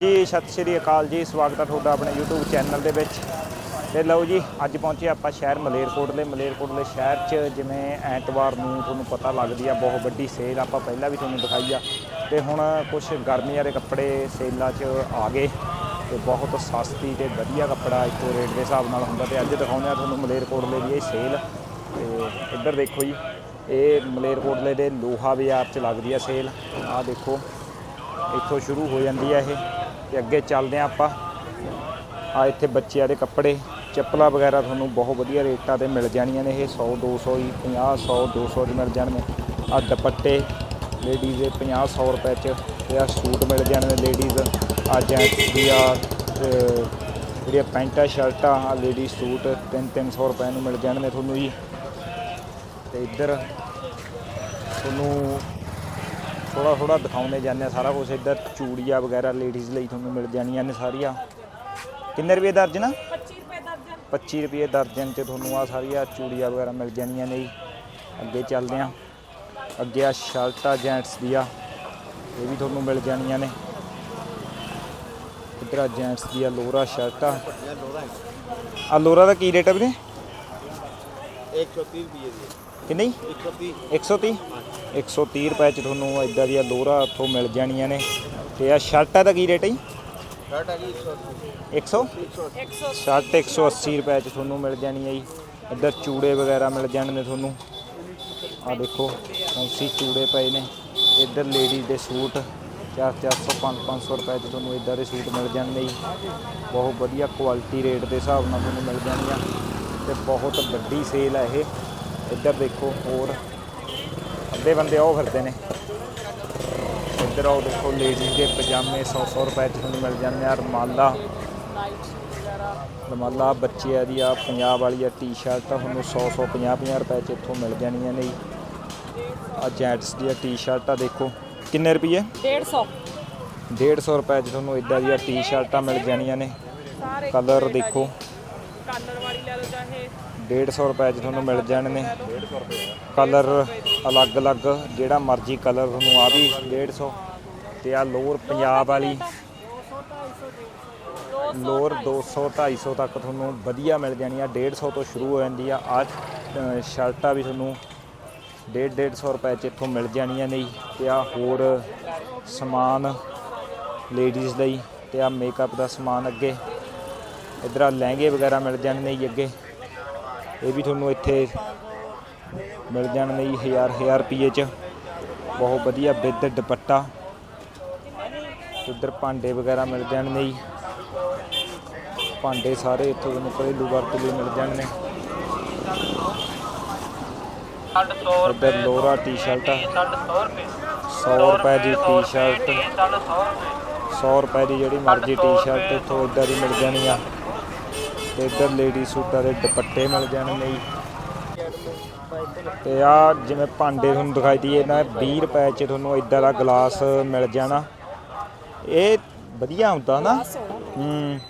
ਜੀ, ਸਤਿ ਸ਼੍ਰੀ ਅਕਾਲ ਜੀ, ਸਵਾਗਤ ਹੈ ਤੁਹਾਡਾ ਆਪਣੇ YouTube ਚੈਨਲ ਦੇ ਵਿੱਚ। ਤੇ ਲਓ ਜੀ, ਅੱਜ ਪਹੁੰਚੇ ਆਪਾਂ ਸ਼ਹਿਰ ਮਲੇਰਕੋਟਲੇ ਮਲੇਰਕੋਟਲੇ ਸ਼ਹਿਰ 'ਚ ਜਿਵੇਂ ਐਤਵਾਰ ਨੂੰ ਤੁਹਾਨੂੰ ਪਤਾ ਲੱਗਦੀ ਆ, ਬਹੁਤ ਵੱਡੀ ਸੇਲ ਆਪਾਂ ਪਹਿਲਾਂ ਵੀ ਤੁਹਾਨੂੰ ਦਿਖਾਈ ਆ। ਤੇ ਹੁਣ ਕੁਝ ਗਰਮੀਆਂ ਦੇ ਕੱਪੜੇ ਸੇਲਾਂ 'ਚ ਆ ਗਏ ਤੇ ਬਹੁਤ ਸਸਤੀ ਤੇ ਵਧੀਆ ਕੱਪੜਾ ਇੱਕੋ ਰੇਟ ਦੇ ਹਿਸਾਬ ਨਾਲ ਹੁੰਦਾ ਤੇ ਅੱਜ ਦਿਖਾਉਂਦੇ ਆ ਤੁਹਾਨੂੰ ਮਲੇਰਕੋਟਲੇ ਦੀ ਇਹ ਸੇਲ ਤੇ ਇੱਧਰ ਦੇਖੋ ਜੀ, ਇਹ ਮਲੇਰਕੋਟਲੇ ਦੇ ਲੋਹਾ ਬਾਜ਼ਾਰ 'ਚ ਲੱਗਦੀ ਆ ਸੇਲ ਆਹ ਦੇਖੋ, ਇੱਥੋਂ ਸ਼ੁਰੂ ਹੋ ਜਾਂਦੀ ਆ ਇਹ। ਤੇ ਅੱਗੇ ਚੱਲਦੇ ਆ ਆਪਾਂ। ਆ ਇੱਥੇ ਬੱਚਿਆਂ ਦੇ ਕੱਪੜੇ, ਚੱਪਲਾਂ ਵਗੈਰਾ ਤੁਹਾਨੂੰ ਬਹੁਤ ਵਧੀਆ ਰੇਟਾਂ ਤੇ ਮਿਲ ਜਾਣੀਆਂ ਨੇ। ਇਹ 100 200 ਹੀ 50 100 200 ਦੇ ਮਿਲ ਜਾਣਗੇ। ਆ ਦੁਪੱਟੇ ਲੇਡੀਜ਼ ਦੇ 50 100 ਰੁਪਏ ਚ ਤੇ ਆ ਸੂਟ ਮਿਲ ਜਾਣਗੇ ਲੇਡੀਜ਼ ਆ ਜੈਂਟਸ ਦੀ ਆ ਜਿਹੜੀਆਂ ਪੈਂਟਾਂ, ਸ਼ਰਟਾਂ ਆ ਲੇਡੀਜ਼ ਸੂਟ 3 300 ਰੁਪਏ ਨੂੰ ਮਿਲ ਜਾਣਗੇ ਤੁਹਾਨੂੰ ਜੀ। ਤੇ ਇੱਧਰ ਤੁਹਾਨੂੰ ਥੋੜਾ ਥੋੜਾ ਦਿਖਾਉਂਦੇ ਜਾਂਦੇ ਆ ਸਾਰਾ ਕੁਝ ਇੱਧਰ ਚੂੜੀਆਂ ਵਗੈਰਾ ਲੇਡੀਜ਼ ਲਈ ਤੁਹਾਨੂੰ ਮਿਲ ਜਾਣੀਆਂ ਨੇ ਸਾਰੀਆਂ। ਕਿੰਨੇ ਰੁਪਏ ਦਰਜਨ? 25 ਰੁਪਏ ਦਰਜਨ। 25 ਰੁਪਏ ਦਰਜਨ ਚ ਤੁਹਾਨੂੰ ਆ ਸਾਰੀਆਂ ਚੂੜੀਆਂ ਵਗੈਰਾ ਮਿਲ ਜਾਣੀਆਂ ਨੇ ਜੀ। ਅੱਗੇ ਚੱਲਦੇ ਆ ਅੱਗੇ ਆ ਸ਼ਰਟਾਂ ਜੈਂਟਸ ਦੀਆਂ ਇਹ ਵੀ ਤੁਹਾਨੂੰ ਮਿਲ ਜਾਣੀਆਂ ਨੇ। ਇੱਧਰ ਆ ਜੈਂਟਸ ਦੀਆਂ ਲੋਰਾ ਸ਼ਰਟਾਂ। ਆ ਲੋਰਾ ਦਾ ਕੀ ਰੇਟ ਹੈ ਵੀਰੇ? 130 ਰੁਪਏ ਦੀ ਕਿੰਨੀ 130 130 130 ਰੁਪਏ ਚ ਤੁਹਾਨੂੰ ਇਦਾਂ ਦੀਆਂ ਲੋਰਾ ਉੱਥੋਂ ਮਿਲ ਜਾਣੀਆਂ ਨੇ। ਤੇ ਆ ਸ਼ਰਟਾਂ ਦਾ ਕੀ ਰੇਟ ਹੈ ਜੀ? ਸ਼ਰਟ ਹੈਗੀ 180 100 100 ਸ਼ਰਟ 180 ਰੁਪਏ ਚ ਤੁਹਾਨੂੰ ਮਿਲ ਜਾਣੀ ਹੈ ਜੀ। ਇੱਧਰ ਚੂੜੇ ਵਗੈਰਾ ਮਿਲ ਜਾਣਗੇ ਤੁਹਾਨੂੰ। ਆ ਦੇਖੋ ਫੈਂਸੀ ਚੂੜੇ ਪਏ ਨੇ। ਇੱਧਰ ਲੇਡੀਜ਼ ਦੇ ਸੂਟ 4-400 500 ਰੁਪਏ ਚ ਤੁਹਾਨੂੰ ਇੱਦਾਂ ਦੇ ਸੂਟ ਮਿਲ ਜਾਣਗੇ ਜੀ। ਬਹੁਤ ਵਧੀਆ ਕੁਆਲਿਟੀ ਰੇਟ ਦੇ ਹਿਸਾਬ ਨਾਲ ਤੁਹਾਨੂੰ ਮਿਲ ਜਾਣਗੀਆਂ ਤੇ ਬਹੁਤ ਵੱਡੀ ਸੇਲ ਹੈ ਇਹ। ਇੱਧਰ ਦੇਖੋ ਹੋਰ ਅੱਧੇ ਬੰਦੇ ਆਓ ਫਿਰਦੇ ਨੇ। ਇੱਧਰ ਆਓ ਦੇਖੋ ਲੇਡੀਜ਼ ਦੇ ਪਜਾਮੇ 100-100 ਰੁਪਏ ਚ ਤੁਹਾਨੂੰ ਮਿਲ ਜਾਂਦੇ ਆ ਰਮਾਲਾ। ਰਮਾਲਾ ਬੱਚਿਆਂ ਦੀ ਆ ਪੰਜਾਬ ਵਾਲੀ ਆ ਟੀ-ਸ਼ਰਟ ਤੁਹਾਨੂੰ 100-100 50-50 ਰੁਪਏ ਚ ਇੱਥੋਂ ਮਿਲ ਜਾਣੀਆਂ ਨੇ। ਆ ਜੈਂਟਸ ਦੀ ਆ ਟੀ-ਸ਼ਰਟਾਂ ਦੇਖੋ ਕਿੰਨੇ ਰੁਪਏ? 150 150 ਰੁਪਏ ਚ ਤੁਹਾਨੂੰ ਇਦਾਂ ਦੀਆਂ ਟੀ-ਸ਼ਰਟਾਂ ਮਿਲ ਜਾਣੀਆਂ ਨੇ। ਕਲਰ ਦੇਖੋ। ਕਾਲਰ ਵਾਲੀ ਲੈ ਲਓ ਚਾਹੇ। 150 ਰੁਪਏ ਚ ਤੁਹਾਨੂੰ ਮਿਲ ਜਾਣਗੇ ਕਲਰ ਅਲੱਗ-ਅਲੱਗ ਜਿਹੜਾ ਮਰਜ਼ੀ ਕਲਰ ਤੁਹਾਨੂੰ ਆ ਵੀ 150 ਤੇ ਆ ਲੋਅਰ ਪੰਜਾਬ ਵਾਲੀ। ਲੋਅਰ 200 250 ਤੱਕ ਤੁਹਾਨੂੰ ਵਧੀਆ ਮਿਲ ਜਾਣੀ ਆ। 150 ਤੋਂ ਸ਼ੁਰੂ ਹੋ ਜਾਂਦੀ ਆ। ਆ ਸ਼ਰਟਾਂ ਵੀ ਤੁਹਾਨੂੰ 1.5 150 ਰੁਪਏ ਚ ਇੱਥੋਂ ਮਿਲ ਜਾਣੀਆਂ ਨੇ ਜੀ। ਤੇ ਆ ਹੋਰ ਸਮਾਨ ਲੇਡੀਜ਼ ਲਈ ਤੇ ਆ ਮੇਕਅਪ ਦਾ ਸਮਾਨ ਅੱਗੇ। ਇਧਰ ਆ ਲਹਿੰਗੇ ਵਗੈਰਾ ਮਿਲ ਜਾਣੇ ਨੇ ਅੱਗੇ। ਇਹ ਵੀ ਤੁਹਾਨੂੰ ਇੱਥੇ ਮਿਲ ਜਾਣਗੇ ਜੀ ਹਜ਼ਾਰ ਹਜ਼ਾਰ ਰੁਪਏ ਚ। ਬਹੁਤ ਵਧੀਆ ਵਿਦ ਦੁਪੱਟਾ। ਇੱਧਰ ਭਾਂਡੇ ਵਗੈਰਾ ਮਿਲ ਜਾਣਗੇ ਜੀ ਭਾਂਡੇ ਸਾਰੇ ਇੱਥੋਂ ਤੁਹਾਨੂੰ ਘਰੇਲੂ ਵਰਤ ਲਈ ਮਿਲ ਜਾਣਗੇ ਇੱਧਰ ਲੋਰਾ ਟੀ-ਸ਼ਰਟ। 100 ਰੁਪਏ। ਦੀ ਟੀ-ਸ਼ਰਟ। 100 ਰੁਪਏ। ਦੀ ਜਿਹੜੀ ਮਰਜ਼ੀ ਟੀ-ਸ਼ਰਟ ਇੱਥੋਂ ਇੱਦਾਂ ਦੀ ਮਿਲ ਜਾਣੀ ਆ। ਤੇ ਇੱਧਰ ਲੇਡੀ ਸੂਟਾਂ ਦੇ ਦੁਪੱਟੇ ਮਿਲ ਜਾਣਗੇ ਜੀ ਤੇ ਆ ਜਿਵੇਂ ਭਾਂਡੇ ਤੁਹਾਨੂੰ ਦਿਖਾਈ ਦਈਏ ਨਾ 20 ਰੁਪਏ ਚ ਤੁਹਾਨੂੰ ਇਦਾਂ ਦਾ ਗਲਾਸ ਮਿਲ ਜਾਣਾ। ਇਹ ਵਧੀਆ ਹੁੰਦਾ ਨਾ? ਹੂੰ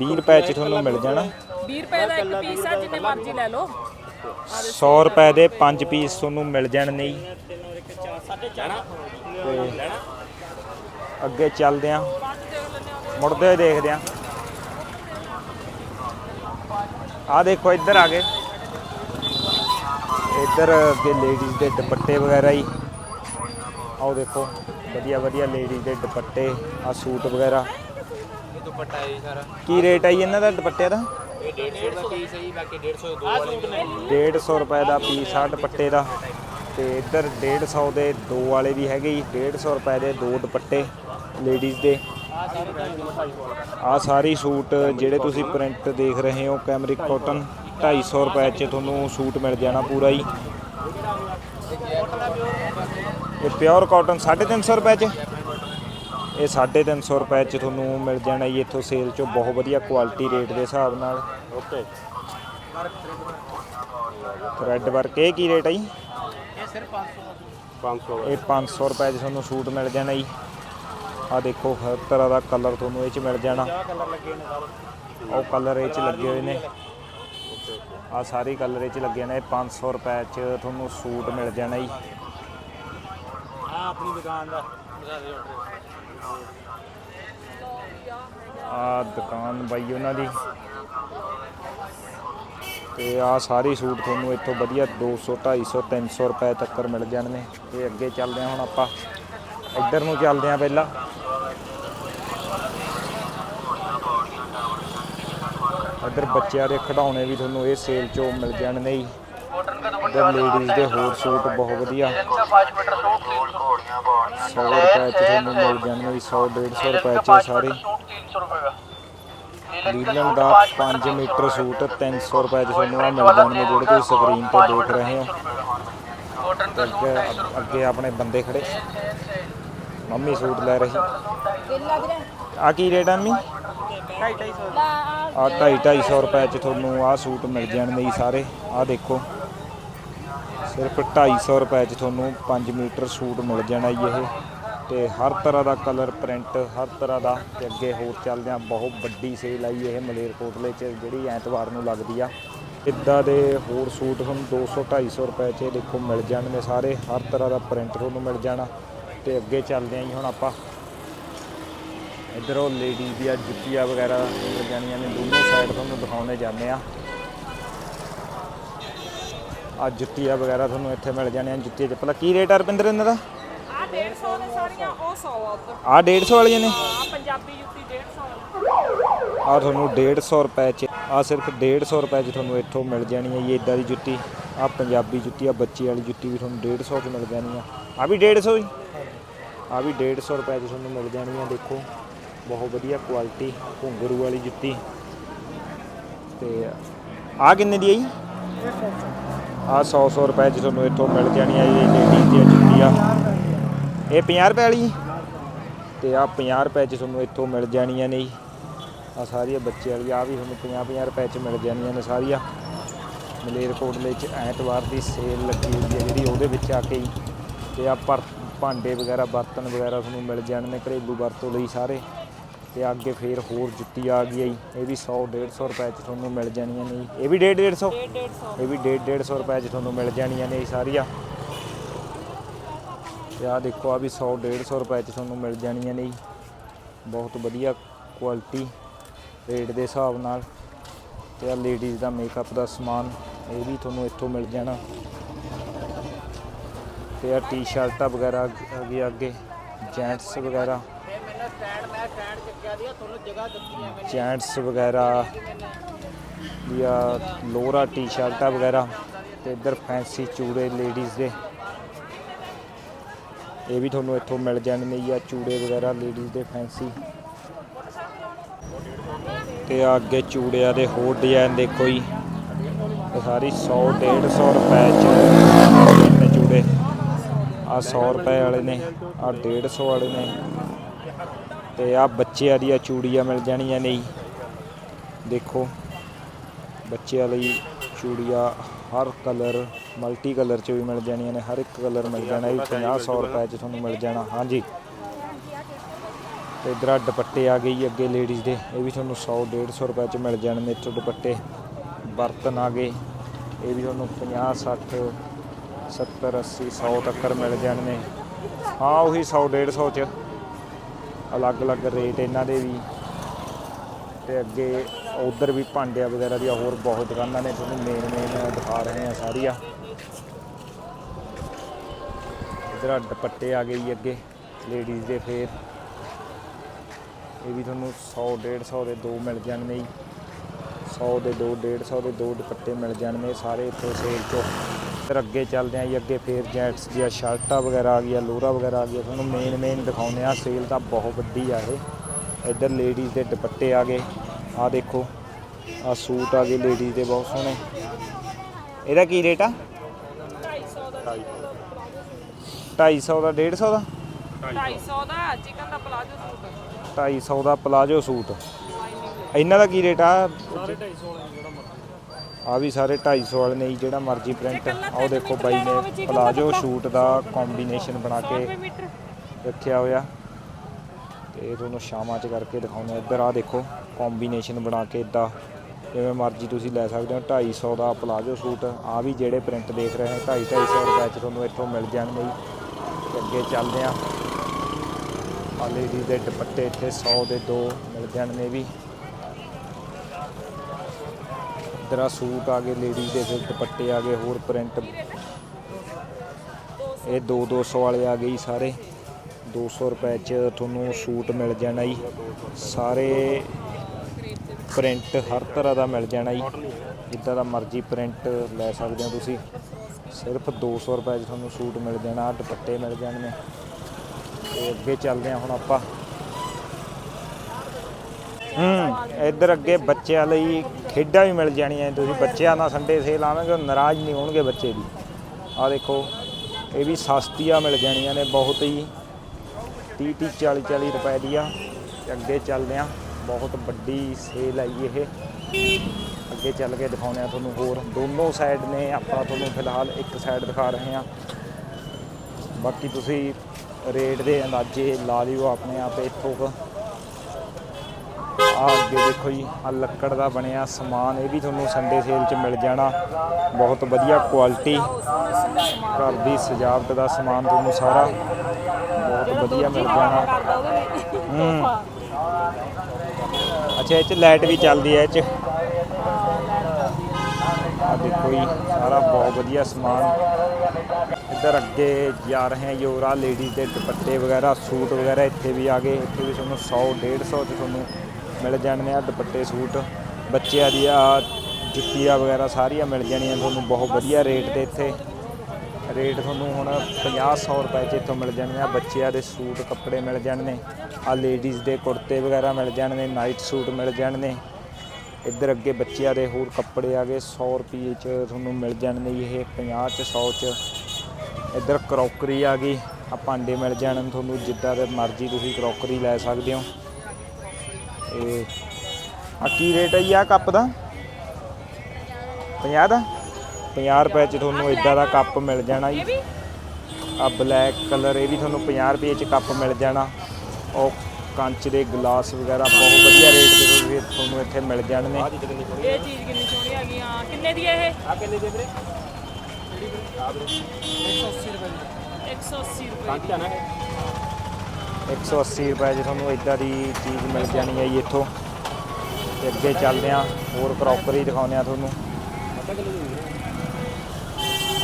20 ਰੁਪਏ ਚ ਤੁਹਾਨੂੰ ਮਿਲ ਜਾਣਾ। 20 ਰੁਪਏ ਦਾ ਇੱਕ ਪੀਸ ਆ ਜਿੰਨੇ ਮਰਜ਼ੀ ਲੈ ਲਓ। 100 ਰੁਪਏ ਦੇ 5 ਪੀਸ ਤੁਹਾਨੂੰ ਮਿਲ ਜਾਣਗੇ ਜੀ ਤੇ ਅੱਗੇ ਚੱਲਦੇ ਆਂ। ਮੁੜਦੇ ਹੋਏ ਦੇਖਦੇ ਆਂ। ਆ ਦੇਖੋ ਇੱਧਰ ਆ ਗਏ। ਇੱਧਰ ਅੱਗੇ ਲੇਡੀਜ਼ ਦੇ ਦੁਪੱਟੇ ਵਗੈਰਾ ਹੀ ਆਓ ਦੇਖੋ, ਵਧੀਆ ਵਧੀਆ ਲੇਡੀਜ਼ ਦੇ ਦੁਪੱਟੇ ਆ ਸੂਟ ਵਗੈਰਾ। ਇਹ ਦੁਪੱਟਾ ਹੈ ਜੀ ਸਾਰਾ ਕੀ ਰੇਟ ਹੈ ਜੀ ਇਹਨਾਂ ਦਾ ਦੁਪੱਟੇ ਦਾ? ਇਹ 150 ਦਾ ਪੀਸ ਹੈ ਜੀ ਬਾਕੀ 150 ਦੋ ਵਾਲੇ 150 ਰੁਪਏ ਦਾ ਪੀਸ ਆ ਦੁਪੱਟੇ ਦਾ। ਤੇ ਇੱਧਰ 150 ਦੇ ਦੋ ਵਾਲੇ ਵੀ ਹੈਗੇ ਜੀ 150 ਰੁਪਏ ਦੇ ਦੋ ਦੁਪੱਟੇ ਲੇਡੀਜ਼ ਦੇ। ਆ ਸਾਰੇ ਸੂਟ ਜਿਹੜੇ ਤੁਸੀਂ ਪ੍ਰਿੰਟ ਦੇਖ ਰਹੇ ਹੋ ਕੈਮਰਿਕ ਕਾਟਨ 250 ਰੁਪਏ 'ਚ ਤੁਹਾਨੂੰ ਸੂਟ ਮਿਲ ਜਾਣਾ ਪੂਰਾ ਹੀ। ਇਹ ਪਿਓਰ ਕਾਟਨ 350 ਰੁਪਏ 'ਚ। ਇਹ 350 ਰੁਪਏ 'ਚ ਤੁਹਾਨੂੰ ਮਿਲ ਜਾਣਾ ਜੀ ਇੱਥੋਂ ਸੇਲ 'ਚੋਂ ਬਹੁਤ ਵਧੀਆ ਕੁਆਲਿਟੀ ਰੇਟ ਦੇ ਹਿਸਾਬ ਨਾਲ। ਓਕੇ ਥਰੈਡ ਵਰਕ ਇਹ ਕੀ ਰੇਟ ਹੈ ਜੀ? ਇਹ ਸਿਰਫ 500 500 ਇਹ 500 ਰੁਪਏ 'ਚ ਤੁਹਾਨੂੰ ਸੂਟ ਮਿਲ ਜਾਣਾ ਜੀ। ਆ ਦੇਖੋ ਹਰ ਤਰ੍ਹਾਂ ਦਾ ਕਲਰ ਤੁਹਾਨੂੰ ਇਹ 'ਚ ਮਿਲ ਜਾਣਾ। ਉਹ ਕਲਰ ਇਹ 'ਚ ਲੱਗੇ ਹੋਏ ਨੇ। ਆ ਸਾਰੇ ਕਲਰ 'ਚ ਲੱਗੇ ਨੇ 500 ਰੁਪਏ 'ਚ ਤੁਹਾਨੂੰ ਸੂਟ ਮਿਲ ਜਾਣਾ ਜੀ। ਆ ਆਪਣੀ ਦੁਕਾਨ ਦਾ। ਆ ਦੁਕਾਨ ਬਾਈ ਉਹਨਾਂ ਦੀ। ਤੇ ਆ ਸਾਰੇ ਸੂਟ ਤੁਹਾਨੂੰ ਇੱਥੋਂ ਵਧੀਆ 200 250 300 ਰੁਪਏ ਤੱਕ ਮਿਲ ਜਾਣਗੇ। ਤੇ ਅੱਗੇ ਚੱਲਦੇ ਹਾਂ ਹੁਣ ਆਪਾਂ। ਇੱਧਰ ਨੂੰ ਚੱਲਦੇ ਹਾਂ ਪਹਿਲਾਂ। ਇੱਧਰ ਬੱਚਿਆਂ ਦੇ ਖਿਡੌਣੇ ਵੀ ਤੁਹਾਨੂੰ ਇਹ ਸੇਲ 'ਚੋਂ ਮਿਲ ਜਾਣਗੇ ਜੀ ਇੱਧਰ ਲੇਡੀਜ਼ ਦੇ ਹੋਰ ਸੂਟ ਬਹੁਤ ਵਧੀਆ। 100 ਰੁਪਏ 'ਚ ਤੁਹਾਨੂੰ ਮਿਲ ਜਾਣਗੇ ਜੀ 100 150 ਰੁਪਏ 'ਚ ਸਾਰੇ। ਲੀਲਨ ਦਾ 5 ਮੀਟਰ ਸੂਟ 300 ਰੁਪਏ 'ਚ ਤੁਹਾਨੂੰ ਆ ਮਿਲ ਜਾਣਗੇ ਜਿਹੜੇ ਤੁਸੀਂ ਸਕਰੀਨ ਤੇ ਦੇਖ ਰਹੇ ਹੋ। ਅੱਗੇ ਆਪਣੇ ਬੰਦੇ ਖੜੇ। ਮੰਮੀ ਸੂਟ ਲੈ ਰਹੀ। ਆ ਕੀ ਰੇਟ ਆ ਮੰਮੀ? ਆ 250 250 ਰੁਪਏ 'ਚ ਤੁਹਾਨੂੰ ਆ ਸੂਟ ਮਿਲ ਜਾਣਗੇ ਜੀ ਸਾਰੇ। ਆ ਦੇਖੋ। ਸਿਰਫ 250 ਰੁਪਏ 'ਚ ਤੁਹਾਨੂੰ 5 ਮੀਟਰ ਸੂਟ ਮਿਲ ਜਾਣਾ ਜੀ ਇਹ। ਤੇ ਹਰ ਤਰ੍ਹਾਂ ਦਾ ਕਲਰ ਪ੍ਰਿੰਟ, ਹਰ ਤਰ੍ਹਾਂ ਦਾ। ਤੇ ਅੱਗੇ ਹੋਰ ਚੱਲਦੇ ਆ ਬਹੁਤ ਵੱਡੀ ਸੇਲ ਆਈ ਇਹ ਮਲੇਰਕੋਟਲੇ 'ਚ, ਜਿਹੜੀ ਐਤਵਾਰ ਨੂੰ ਲੱਗਦੀ ਆ। ਇੱਦਾਂ ਦੇ ਹੋਰ ਸੂਟ ਤੁਹਾਨੂੰ 200 250 ਰੁਪਏ 'ਚ ਦੇਖੋ ਮਿਲ ਜਾਣਗੇ ਸਾਰੇ। ਹਰ ਤਰ੍ਹਾਂ ਦਾ ਪ੍ਰਿੰਟ ਤੁਹਾਨੂੰ ਮਿਲ ਜਾਣਾ। ਤੇ ਅੱਗੇ ਚੱਲਦੇ ਆ ਜੀ ਹੁਣ ਆਪਾਂ ਇੱਧਰ ਲੇਡੀਜ਼ ਦੀਆਂ ਜੁੱਤੀਆਂ ਵਗੈਰਾ ਮਿਲ ਜਾਣੀਆਂ ਨੇ ਦੋਨੋਂ ਸਾਈਡ ਤੁਹਾਨੂੰ ਦਿਖਾਉਣੇ ਜਾਂਦੇ ਆ। ਆ ਜੁੱਤੀਆਂ ਵਗੈਰਾ ਤੁਹਾਨੂੰ ਇੱਥੇ ਮਿਲ ਜਾਣੀਆਂ ਜੁੱਤੀਆਂ ਚੱਪਲਾਂ ਕੀ ਰੇਟ ਆ ਰਵਿੰਦਰ ਇਹਨਾਂ ਦਾ? ਆ 150 ਨੇ ਸਾਰੀਆਂ ਉਹ 100 ਆ ਉੱਧਰ। ਆ 150 ਵਾਲੀਆਂ ਨੇ? ਆ ਪੰਜਾਬੀ ਜੁੱਤੀ 150 ਆ ਤੁਹਾਨੂੰ 150 ਰੁਪਏ ਚ ਆ ਸਿਰਫ 150 ਰੁਪਏ ਚ ਤੁਹਾਨੂੰ ਇੱਥੋਂ ਮਿਲ ਜਾਣੀ ਹੈ ਜੀ ਇਦਾਂ ਦੀ ਜੁੱਤੀ। ਆ ਪੰਜਾਬੀ ਜੁੱਤੀ ਆ ਬੱਚੀ ਵਾਲੀ ਜੁੱਤੀ ਵੀ ਤੁਹਾਨੂੰ 150 ਚ ਮਿਲ ਜਾਣੀ ਆ। ਆ ਵੀ 150 ਜੀ? ਆ ਵੀ 150 ਰੁਪਏ ਚ ਤੁਹਾਨੂੰ ਮਿਲ ਜਾਣੀ ਆ ਦੇਖੋ। ਬਹੁਤ ਵਧੀਆ ਕੁਆਲਿਟੀ ਘੁੰਗਰੂ ਵਾਲੀ ਜੁੱਤੀ। ਤੇ ਆ ਕਿੰਨੇ ਦੀ ਹੈ ਜੀ? ਆ 100 100 ਰੁਪਏ ਚ ਤੁਹਾਨੂੰ ਇੱਥੋਂ ਮਿਲ ਜਾਣੀ ਆ ਜੀ ਲੇਡੀਜ਼ ਦੀਆਂ ਜੁੱਤੀਆਂ। ਇਹ 50 ਰੁਪਏ ਵਾਲੀ? ਜੀ ਤੇ ਆ 50 ਰੁਪਏ ਚ ਤੁਹਾਨੂੰ ਇੱਥੋਂ ਮਿਲ ਜਾਣੀਆਂ ਨੇ ਜੀ। ਆ ਸਾਰੀਆਂ ਬੱਚੇ ਵਾਲੀ ਆ ਵੀ ਤੁਹਾਨੂੰ 50 50 ਰੁਪਏ ਚ ਮਿਲ ਜਾਣੀਆਂ ਨੇ ਸਾਰੀਆਂ। ਮਲੇਰਕੋਟਲੇ ਚ ਐਤਵਾਰ ਦੀ ਸੇਲ ਲੱਗੀ ਹੋਈ ਹੈ ਜਿਹੜੀ, ਉਹਦੇ ਵਿੱਚ ਆ ਕੇ ਹੀ ਤੇ ਆ ਪਰ ਭਾਂਡੇ ਵਗੈਰਾ, ਬਰਤਨ ਵਗੈਰਾ ਤੁਹਾਨੂੰ ਮਿਲ ਜਾਣਗੇ, ਘਰੇਲੂ ਵਰਤੋਂ ਲਈ ਸਾਰੇ। ਤੇ ਅੱਗੇ ਫੇਰ ਹੋਰ ਜੁੱਤੀ ਆ ਗਈ ਹੈ ਜੀ। ਇਹ ਵੀ 100 150 ਰੁਪਏ ਚ ਤੁਹਾਨੂੰ ਮਿਲ ਜਾਣੀਆਂ ਨੇ ਜੀ। ਇਹ ਵੀ 150 150 150 ਇਹ ਵੀ 1.5 150 ਰੁਪਏ ਚ ਤੁਹਾਨੂੰ ਮਿਲ ਜਾਣੀਆਂ ਨੇ ਸਾਰੀਆਂ। ਤੇ ਆ ਦੇਖੋ ਆ ਵੀ 100 150 ਰੁਪਏ ਚ ਤੁਹਾਨੂੰ ਮਿਲ ਜਾਣੀਆਂ ਨੇ ਜੀ। ਬਹੁਤ ਵਧੀਆ ਕੁਆਲਿਟੀ ਰੇਟ ਦੇ ਹਿਸਾਬ ਨਾਲ। ਤੇ ਆ ਲੇਡੀਜ਼ ਦਾ ਮੇਕਅਪ ਦਾ ਸਮਾਨ ਇਹ ਵੀ ਤੁਹਾਨੂੰ ਇੱਥੋਂ ਮਿਲ ਜਾਣਾ। ਤੇ ਆ ਟੀ-ਸ਼ਰਟਾਂ ਵਗੈਰਾ ਗਈ ਅੱਗੇ। ਜੈਂਟਸ ਵਗੈਰਾ। ਜੈਂਟਸ ਵਗੈਰਾ, ਜਾਂ ਲੋਰਾ ਟੀ-ਸ਼ਰਟਾਂ ਵਗੈਰਾ ਤੇ ਇੱਧਰ ਫੈਂਸੀ ਚੂੜੇ ਲੇਡੀਜ਼ ਦੇ। ਇਹ ਵੀ ਤੁਹਾਨੂੰ ਇੱਥੋਂ ਮਿਲ ਜਾਣਗੇ ਜਾਂ ਚੂੜੇ ਵਗੈਰਾ ਲੇਡੀਜ਼ ਦੇ ਫੈਂਸੀ ਤੇ ਅੱਗੇ ਚੂੜਿਆਂ ਦੇ ਹੋਰ ਡਿਜ਼ਾਈਨ ਦੇਖੋ ਜੀ। ਇਹ ਸਾਰੀ 100 150 ਰੁਪਏ ਚ ਨੇ ਚੂੜੇ। ਆ 100 ਰੁਪਏ ਵਾਲੇ ਨੇ ਆ 150 ਵਾਲੇ ਨੇ। ਤੇ ਆ ਬੱਚਿਆਂ ਦੀਆਂ ਚੂੜੀਆਂ ਮਿਲ ਜਾਣੀਆਂ ਨੇ ਦੇਖੋ, ਬੱਚਿਆਂ ਲਈ ਚੂੜੀਆਂ ਹਰ ਕਲਰ, ਮਲਟੀ ਕਲਰ ਚ ਵੀ ਮਿਲ ਜਾਣੀਆਂ ਨੇ, ਹਰ ਇੱਕ ਕਲਰ ਮਿਲ ਜਾਣਾ ਇਹ 50 100 ਰੁਪਏ ਚ ਤੁਹਾਨੂੰ ਮਿਲ ਜਾਣਾ, ਹਾਂਜੀ। ਤੇ ਇਧਰ ਆ ਦੁਪੱਟੇ ਆ ਗਏ ਜੀ ਅੱਗੇ ਲੇਡੀਜ਼ ਦੇ, ਇਹ ਵੀ ਤੁਹਾਨੂੰ 100 150 ਰੁਪਏ ਚ ਮਿਲ ਜਾਣਗੇ ਇੱਥੋਂ ਦੁਪੱਟੇ। ਬਰਤਨ ਆ ਗਏ, ਇਹ ਵੀ ਤੁਹਾਨੂੰ 50 60 70 80 100 ਤੱਕ ਮਿਲ ਜਾਣਗੇ ਹਾਂ, ਉਹੀ 100 150 ਚ। ਅਲੱਗ-ਅਲੱਗ ਰੇਟ ਇਹਨਾਂ ਦੇ ਵੀ। ਤੇ ਅੱਗੇ ਉਧਰ ਵੀ ਭਾਂਡਿਆਂ ਵਗੈਰਾ ਦੀਆਂ ਹੋਰ ਬਹੁਤ ਦੁਕਾਨਾਂ ਨੇ, ਤੁਹਾਨੂੰ ਮੇਨ ਮੇਨ ਦਿਖਾ ਰਹੇ ਆ ਸਾਰੀਆਂ। ਇਧਰ ਦੁਪੱਟੇ ਆ ਗਏ ਜੀ ਅੱਗੇ ਲੇਡੀਜ਼ ਦੇ ਫੇਰ। ਇਹ ਵੀ ਤੁਹਾਨੂੰ 100 150 ਦੇ ਦੋ ਮਿਲ ਜਾਣਗੇ ਜੀ। 100 ਦੇ ਦੋ 150 ਦੇ ਦੋ ਦੁਪੱਟੇ ਮਿਲ ਜਾਣਗੇ ਸਾਰੇ ਇੱਥੇ ਸੇਲ ਚੋਂ। ਫਿਰ ਅੱਗੇ ਚੱਲਦੇ ਆ ਜੀ ਅੱਗੇ ਫੇਰ ਜੈਂਟਸ ਦੀਆਂ ਸ਼ਰਟਾਂ ਵਗੈਰਾ ਆ ਗਈਆਂ ਲੋਰਾ ਵਗੈਰਾ ਆ ਗਈਆਂ। ਤੁਹਾਨੂੰ ਮੇਨ ਮੇਨ ਦਿਖਾਉਂਦੇ ਆ ਸੇਲ ਤਾਂ ਬਹੁਤ ਵੱਡੀ ਆ ਇਹ। ਇੱਧਰ ਲੇਡੀਜ਼ ਦੇ ਦੁਪੱਟੇ ਆ ਗਏ। ਆ ਦੇਖੋ ਆ ਸੂਟ ਆ ਗਏ ਲੇਡੀਜ਼ ਦੇ ਬਹੁਤ ਸੋਹਣੇ। ਇਹਦਾ ਕੀ ਰੇਟ ਆ? 250 ਦਾ। 150 ਦਾ? 250 ਦਾ ਚਿਕਨ ਦਾ ਪਲਾਜੋ ਸੂਟ 250 ਦਾ ਪਲਾਜੋ ਸੂਟ। ਇਹਨਾਂ ਦਾ ਕੀ ਰੇਟ ਆ? ਆ ਵੀ ਸਾਰੇ 250 ਵਾਲੇ ਨੇ ਜੀ, ਜਿਹੜਾ ਮਰਜ਼ੀ ਪ੍ਰਿੰਟ ਆਓ ਦੇਖੋ ਬਾਈ ਨੇ ਪਲਾਜੋ ਸੂਟ ਦਾ ਕੰਬੀਨੇਸ਼ਨ ਬਣਾ ਕੇ ਮੀਟਰ। ਰੱਖਿਆ ਹੋਇਆ। ਤੇ ਇਹ ਤੁਹਾਨੂੰ ਸ਼ਾਮਾਂ 'ਚ ਕਰਕੇ ਦਿਖਾਉਂਦੇ ਆ। ਇੱਧਰ ਆ ਦੇਖੋ ਕੰਬੀਨੇਸ਼ਨ ਬਣਾ ਕੇ ਇਦਾਂ ਜਿਵੇਂ ਮਰਜ਼ੀ ਤੁਸੀਂ ਲੈ ਸਕਦੇ ਹੋ। 250 ਦਾ ਪਲਾਜੋ ਸੂਟ ਆ ਵੀ ਜਿਹੜੇ ਪ੍ਰਿੰਟ ਦੇਖ ਰਹੇ ਹੋ 250 250 ਰੁਪਏ 'ਚ ਤੁਹਾਨੂੰ ਇੱਥੋਂ ਮਿਲ ਜਾਣਗੇ ਜੀ। ਤੇ ਅੱਗੇ ਚੱਲਦੇ ਆ। ਆ ਲੇਡੀ ਦੇ ਦੁਪੱਟੇ ਇੱਥੇ 100 ਦੇ ਦੋ ਮਿਲ ਜਾਣਗੇ ਵੀ। ਤਰ੍ਹਾਂ ਸੂਟ ਆ ਗਏ ਲੇਡੀ ਦੇ ਫਿਰ ਦੁਪੱਟੇ ਆ ਗਏ, ਹੋਰ ਪ੍ਰਿੰਟ ਇਹ 2 200 ਵਾਲੇ ਆ ਗਏ ਜੀ ਸਾਰੇ। 200 ਰੁਪਏ ਚ ਤੁਹਾਨੂੰ ਸੂਟ ਮਿਲ ਜਾਣਾ ਜੀ। ਸਾਰੇ ਪ੍ਰਿੰਟ ਹਰ ਤਰ੍ਹਾਂ ਦਾ ਮਿਲ ਜਾਣਾ ਜੀ। ਜਿੱਦਾਂ ਦਾ ਮਰਜ਼ੀ ਪ੍ਰਿੰਟ ਲੈ ਸਕਦੇ ਹੋ ਤੁਸੀਂ। ਸਿਰਫ 200 ਰੁਪਏ 'ਚ ਤੁਹਾਨੂੰ ਸੂਟ ਮਿਲ ਜਾਣਾ ਦੁਪੱਟੇ ਮਿਲ ਜਾਣਗੇ। ਤੇ ਅੱਗੇ ਚੱਲਦੇ ਹਾਂ ਹੁਣ ਆਪਾਂ। ਹੂੰ, ਇੱਧਰ ਅੱਗੇ ਬੱਚਿਆਂ ਲਈ ਖੇਡਾਂ ਵੀ ਮਿਲ ਜਾਣੀਆਂ ਤੁਸੀਂ ਬੱਚਿਆਂ ਦਾ ਸੰਡੇ ਸੇਲ ਆਵਾਂਗੇ ਨਾਰਾਜ਼ ਨਹੀਂ ਹੋਣਗੇ ਬੱਚੇ ਵੀ। ਆਹ ਦੇਖੋ, ਇਹ ਵੀ ਸਸਤੀਆਂ ਮਿਲ ਜਾਣੀਆਂ ਨੇ, ਬਹੁਤ ਹੀ 30 30 40 40 ਰੁਪਏ ਦੀਆਂ। ਤੇ ਅੱਗੇ ਚੱਲਦੇ ਹਾਂ, ਬਹੁਤ ਵੱਡੀ ਸੇਲ ਆਈ ਇਹ। ਅੱਗੇ ਚੱਲ ਕੇ ਦਿਖਾਉਂਦੇ ਆ ਤੁਹਾਨੂੰ ਹੋਰ। ਦੋਨੋਂ ਸਾਈਡ ਨੇ, ਆਪਾਂ ਤੁਹਾਨੂੰ ਫਿਲਹਾਲ ਇੱਕ ਸਾਈਡ ਦਿਖਾ ਰਹੇ ਹਾਂ। ਬਾਕੀ ਤੁਸੀਂ ਰੇਟ ਦੇ ਅੰਦਾਜ਼ੇ ਲਾ ਲਿਓ ਆਪਣੇ ਆਪ ਇੱਥੋਂ ਕੁ ਆ ਅੱਗੇ ਦੇਖੋ ਜੀ ਆ ਲੱਕੜ ਦਾ ਬਣਿਆ ਸਮਾਨ ਇਹ ਵੀ ਤੁਹਾਨੂੰ ਸੰਡੇ ਸੇਲ 'ਚ ਮਿਲ ਜਾਣਾ। ਬਹੁਤ ਵਧੀਆ ਕੁਆਲਿਟੀ ਘਰ ਦੀ ਸਜਾਵਟ ਦਾ ਸਮਾਨ ਤੁਹਾਨੂੰ ਸਾਰਾ ਬਹੁਤ ਵਧੀਆ ਮਿਲ ਜਾਣਾ। ਹੂੰ। ਅੱਛਾ ਇਹ 'ਚ ਲਾਈਟ ਵੀ ਚੱਲਦੀ ਹੈ ਇਹ 'ਚ। ਆ ਦੇਖੋ ਜੀ ਸਾਰਾ ਬਹੁਤ ਵਧੀਆ ਸਮਾਨ। ਇੱਧਰ ਅੱਗੇ ਜਾ ਰਹੇ ਹਾਂ ਯੋਰਾ ਲੇਡੀਜ਼ ਦੇ ਦੁਪੱਟੇ ਵਗੈਰਾ ਸੂਟ ਵਗੈਰਾ ਇੱਥੇ ਵੀ ਆ ਗਏ। ਇੱਥੇ ਵੀ ਤੁਹਾਨੂੰ 100 150 ਚ ਤੁਹਾਨੂੰ ਮਿਲ ਜਾਣਗੇ ਆ, ਦੁਪੱਟੇ, ਸੂਟ। ਬੱਚਿਆਂ ਦੀਆਂ ਜੁੱਤੀਆਂ ਵਗੈਰਾ ਸਾਰੀਆਂ ਮਿਲ ਜਾਣੀਆਂ ਤੁਹਾਨੂੰ, ਬਹੁਤ ਵਧੀਆ ਰੇਟ ਤੇ ਇੱਥੇ। ਰੇਟ ਤੁਹਾਨੂੰ ਹੁਣ 50 100 ਰੁਪਏ 'ਚ ਇੱਥੋਂ ਮਿਲ ਜਾਣੀਆਂ ਬੱਚਿਆਂ ਦੇ ਸੂਟ, ਕੱਪੜੇ ਮਿਲ ਜਾਣਗੇ ਆ ਲੇਡੀਜ਼ ਦੇ ਕੁੜਤੇ ਵਗੈਰਾ ਮਿਲ ਜਾਣਗੇ ਨਾਈਟ ਸੂਟ ਮਿਲ ਜਾਣਗੇ ਇੱਧਰ ਅੱਗੇ ਬੱਚਿਆਂ ਦੇ ਹੋਰ ਕੱਪੜੇ ਆ ਗਏ 100 ਰੁਪਏ 'ਚ ਤੁਹਾਨੂੰ ਮਿਲ ਜਾਣਗੇ ਇਹ 50 'ਚ 100 'ਚ। ਇੱਧਰ ਕਰੋਕਰੀ ਆ ਗਈ, ਆ ਭਾਂਡੇ ਮਿਲ ਜਾਣਗੇ ਤੁਹਾਨੂੰ, ਜਿੱਦਾਂ ਦੇ ਮਰਜ਼ੀ ਤੁਸੀਂ ਕਰੋਕਰੀ ਲੈ ਸਕਦੇ ਹੋ। ਇਹ ਆ ਕੀ ਰੇਟ ਹੈ ਜੀ ਆ ਕੱਪ ਦਾ? 50 ਦਾ? 50 ਰੁਪਏ 'ਚ ਤੁਹਾਨੂੰ ਇਦਾਂ ਦਾ ਕੱਪ ਮਿਲ ਜਾਣਾ ਜੀ। ਇਹ ਵੀ ਆ ਬਲੈਕ ਕਲਰ ਇਹ ਵੀ ਤੁਹਾਨੂੰ 50 ਰੁਪਏ 'ਚ ਕੱਪ ਮਿਲ ਜਾਣਾ। ਉਹ ਕੰਚ ਦੇ ਗਲਾਸ ਵਗੈਰਾ ਬਹੁਤ ਵਧੀਆ ਰੇਟ ਤੇ ਤੁਸੀਂ ਤੁਹਾਨੂੰ ਇੱਥੇ ਮਿਲ ਜਾਣਗੇ। ਆਹ ਚੀਜ਼ ਕਿੰਨੀ ਸੋਹਣੀ ਇਹ ਚੀਜ਼ ਕਿੰਨੀ ਸੋਹਣੀ ਹੈਗੀ ਆ। ਕਿੰਨੇ ਦੀ ਹੈ ਇਹ? ਆ ਕਿੰਨੇ ਦੇ ਵੀਰੇ? ਆ ਵੀਰੇ 180 ਰੁਪਏ ਕੰਚ ਆ ਨਾ 180 ਰੁਪਏ 'ਚ ਤੁਹਾਨੂੰ ਇਦਾਂ ਦੀ ਚੀਜ਼ ਮਿਲ ਜਾਣੀ ਹੈ ਜੀ ਇੱਥੋਂ। ਤੇ ਅੱਗੇ ਚੱਲਦੇ ਹਾਂ, ਹੋਰ ਕਰੋਕਰੀ ਦਿਖਾਉਂਦੇ ਆ ਤੁਹਾਨੂੰ। ਅੱਧਾ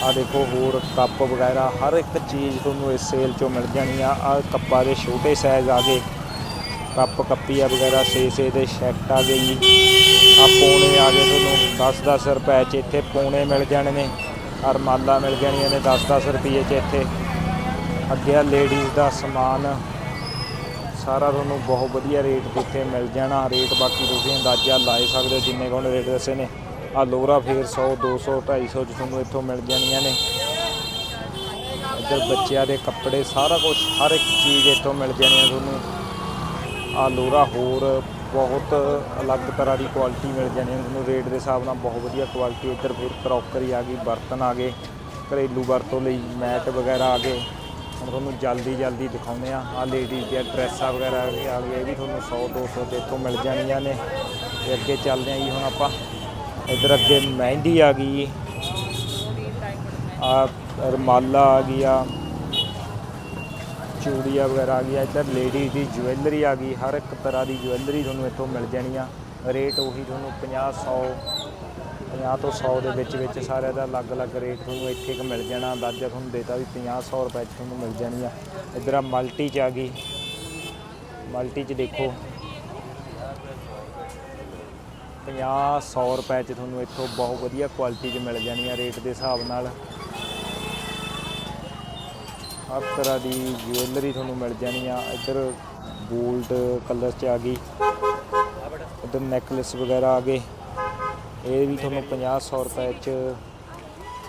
ਆ ਦੇਖੋ, ਹੋਰ ਕੱਪ ਵਗੈਰਾ, ਹਰ ਇੱਕ ਚੀਜ਼ ਤੁਹਾਨੂੰ ਇਸ ਸੇਲ 'ਚੋਂ ਮਿਲ ਜਾਣੀ ਆ। ਆ ਕੱਪਾਂ ਦੇ ਛੋਟੇ ਸਾਈਜ਼ ਆ ਗਏ। ਕੱਪ ਕੱਪੀਆਂ ਵਗੈਰਾ 6-6 ਦੇ ਸੈੱਟ ਆ ਗਏ ਜੀ। ਆ ਪੌਣੇ ਆ ਗਏ ਤੁਹਾਨੂੰ 10-10 ਰੁਪਏ 'ਚ ਇੱਥੇ ਪੌਣੇ ਮਿਲ ਜਾਣੇ ਨੇ। ਅਰਮਾਲਾ ਮਿਲ ਜਾਣੀਆਂ ਨੇ 10-10 ਰੁਪਏ 'ਚ ਇੱਥੇ। ਅੱਗੇ ਆ ਲੇਡੀਜ਼ ਦਾ ਸਮਾਨ ਸਾਰਾ ਤੁਹਾਨੂੰ ਬਹੁਤ ਵਧੀਆ ਰੇਟ ਤੇ ਇੱਥੇ ਮਿਲ ਜਾਣਾ। ਰੇਟ ਬਾਕੀ ਤੁਸੀਂ ਅੰਦਾਜ਼ਾ ਲਾਏ ਸਕਦੇ ਹੋ ਜਿੰਨੇ ਕੁ ਰੇਟ ਦੱਸੇ ਨੇ। ਆ ਲੋਰਾ ਫੇਰ 100 200 250 ਚ ਤੁਹਾਨੂੰ ਇੱਥੋਂ ਮਿਲ ਜਾਣੀਆਂ ਨੇ। ਇੱਧਰ ਬੱਚਿਆਂ ਦੇ ਕੱਪੜੇ, ਸਾਰਾ ਕੁਝ ਹਰ ਇੱਕ ਚੀਜ਼ ਇੱਥੋਂ ਮਿਲ ਜਾਣੀ ਹੈ ਤੁਹਾਨੂੰ। ਆ ਲੋਰਾ ਹੋਰ ਬਹੁਤ ਅਲੱਗ ਤਰ੍ਹਾਂ ਦੀ ਕੁਆਲਿਟੀ ਮਿਲ ਜਾਣੀ ਹੈ ਤੁਹਾਨੂੰ ਰੇਟ ਦੇ ਹਿਸਾਬ ਨਾਲ ਬਹੁਤ ਵਧੀਆ ਕੁਆਲਿਟੀ ਇੱਧਰ ਫਿਰ ਕਰੋਕਰੀ ਆ ਗਈ, ਬਰਤਨ ਆ ਗਏ, ਘਰੇਲੂ ਵਰਤੋਂ ਲਈ ਮੈਟ ਵਗੈਰਾ ਆ ਗਏ। ਹੁਣ ਤੁਹਾਨੂੰ ਜਲਦੀ ਜਲਦੀ ਦਿਖਾਉਂਦੇ ਆ ਆ ਲੇਡੀਜ਼ ਦੀਆਂ ਡਰੈਸਾਂ ਵਗੈਰਾ ਆ ਗਈਆਂ ਵੀ ਤੁਹਾਨੂੰ 100 200 'ਤੇ ਇੱਥੋਂ ਮਿਲ ਜਾਣੀਆਂ ਨੇ। ਤੇ ਅੱਗੇ ਚੱਲਦੇ ਆ ਜੀ ਹੁਣ ਆਪਾਂ। ਇੱਧਰ ਅੱਗੇ ਮਹਿੰਦੀ ਆ ਗਈ ਜੀ। ਆ ਰਮਾਲਾ ਆ ਗਿਆ ਚੂੜੀਆਂ ਵਗੈਰਾ ਆ ਗਿਆ ਇੱਧਰ ਲੇਡੀਜ਼ ਦੀ ਜੁਐਲਰੀ ਆ ਗਈ, ਹਰ ਇੱਕ ਤਰ੍ਹਾਂ ਦੀ ਜੁਐਲਰੀ ਤੁਹਾਨੂੰ ਇੱਥੋਂ ਮਿਲ ਜਾਣੀ ਆ ਰੇਟ ਉਹੀ ਤੁਹਾਨੂੰ 50 100 50 ਤੋਂ 100 ਦੇ ਵਿੱਚ ਵਿੱਚ ਸਾਰਿਆਂ ਦਾ ਅਲੱਗ-ਅਲੱਗ ਰੇਟ ਤੁਹਾਨੂੰ ਇੱਥੇ ਇੱਕ ਮਿਲ ਜਾਣਾ, ਅੰਦਾਜ਼ਾ ਤੁਹਾਨੂੰ ਦੇਤਾ ਵੀ 50 100 ਰੁਪਏ 'ਚ ਤੁਹਾਨੂੰ ਮਿਲ ਜਾਣੀ ਆ। ਇੱਧਰ ਆ ਮਲਟੀ 'ਚ ਆ ਗਈ। ਮਲਟੀ 'ਚ ਦੇਖੋ। 50 100 ਰੁਪਏ 'ਚ ਤੁਹਾਨੂੰ ਇੱਥੋਂ ਬਹੁਤ ਵਧੀਆ ਕੁਆਲਿਟੀ 'ਚ ਮਿਲ ਜਾਣੀ ਆ ਰੇਟ ਦੇ ਹਿਸਾਬ ਨਾਲ। ਹਰ ਤਰ੍ਹਾਂ ਦੀ ਜੁਐਲਰੀ ਤੁਹਾਨੂੰ ਮਿਲ ਜਾਣੀ ਆ। ਇੱਧਰ ਗੋਲਡ ਕਲਰ 'ਚ ਆ ਗਈ। ਇੱਧਰ ਨੈਕਲੈਸ ਵਗੈਰਾ ਆ ਗਏ। ਇਹ ਵੀ ਤੁਹਾਨੂੰ 50 100 ਰੁਪਏ 'ਚ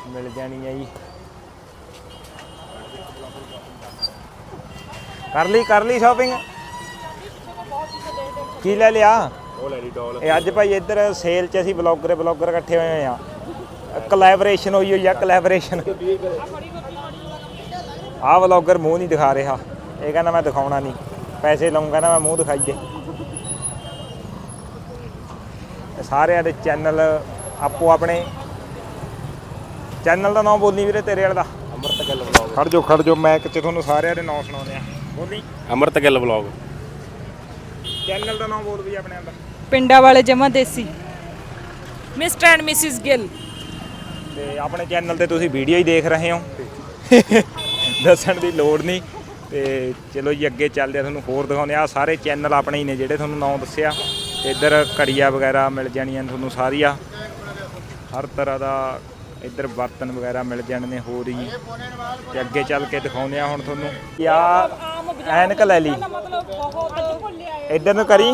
ਮਿਲ ਜਾਣੀ ਆ ਜੀ। ਕਰ ਲਈ ਕਰ ਲਈ ਸ਼ਾਪਿੰਗ ਕੀ ਲੈ ਲਿਆ? ਉਹ ਲੈ ਲਈ ਡੋਲ ਇਹ ਅੱਜ ਭਾਈ ਇੱਧਰ ਸੇਲ 'ਚ ਅਸੀਂ ਬਲੌਗਰ ਬਲੌਗਰ ਇਕੱਠੇ ਹੋਏ ਹੋਏ ਆ। ਕੋਲੈਬੋਰੇਸ਼ਨ ਹੋਈ ਹੋਈ ਆ ਕੋਲੈਬੋਰੇਸ਼ਨ ਆਹ ਵਲੌਗਰ ਮੂੰਹ ਨਹੀਂ ਦਿਖਾ ਰਿਹਾ। ਇਹ ਕਹਿੰਦਾ ਮੈਂ ਦਿਖਾਉਣਾ ਨਹੀਂ। ਪੈਸੇ ਲਵਾਂਗਾ ਨਾ ਮੈਂ ਮੂੰਹ ਦਿਖਾਈਏ ਤੇ ਸਾਰਿਆਂ ਦੇ ਚੈਨਲ ਆਪੋ ਆਪਣੇ। ਚੈਨਲ ਦਾ ਨਾਮ ਬੋਲਨੀ ਵੀਰੇ ਤੇਰੇ ਵਾਲੇ ਦਾ। ਅੰਮ੍ਰਿਤ ਗੱਲ ਬੁਲਾਓ ਖੜ ਜਾਓ ਖੜ ਜਾਓ ਮੈਂ ਕਿਤੇ ਤੁਹਾਨੂੰ ਸਾਰਿਆਂ ਦੇ ਨਾਮ ਸੁਣਾਉਂਦੇ ਆ। ਬੋਲੀ। ਅਮਰਤ ਗਿੱਲ ਬਲੌਗ ਚੈਨਲ ਦਾ ਨਾਮ ਬੋਲ ਵੀ ਆਪਣੇ ਦਾ ਪਿੰਡਾਂ ਵਾਲੇ ਜਮਾ ਦੇਸੀ। Mister and missus Gill. ਤੇ ਆਪਣੇ ਚੈਨਲ ਤੇ ਤੁਸੀਂ ਵੀਡੀਓ ਹੀ ਦੇਖ ਰਹੇ ਹੋ। ਦੱਸਣ ਦੀ ਲੋੜ ਨਹੀਂ। ਤੇ ਚਲੋ ਜੀ ਅੱਗੇ ਚੱਲਦੇ ਆ ਤੁਹਾਨੂੰ ਹੋਰ ਦਿਖਾਉਂਦੇ ਆ। ਆਹ ਸਾਰੇ ਚੈਨਲ ਆਪਣੇ ਹੀ ਨੇ ਜਿਹੜੇ ਤੁਹਾਨੂੰ ਨਾਮ ਦੱਸਿਆ। ਇੱਧਰ ਘੜੀਆਂ ਵਗੈਰਾ ਮਿਲ ਜਾਣੀਆਂ ਨੇ ਤੁਹਾਨੂੰ ਸਾਰੀਆਂ। ਹਰ ਤਰ੍ਹਾਂ ਦਾ ਇੱਧਰ ਬਰਤਨ ਵਗੈਰਾ ਮਿਲ ਜਾਣੇ ਨੇ ਹੋਰ ਹੀ। ਤੇ ਅੱਗੇ ਚੱਲ ਕੇ ਦਿਖਾਉਂਦੇ ਆ ਹੁਣ ਤੁਹਾਨੂੰ। ਯਾ, ਐਨਕ ਲੈ ਲਈ। ਇੱਧਰ ਨੂੰ ਕਰੀ।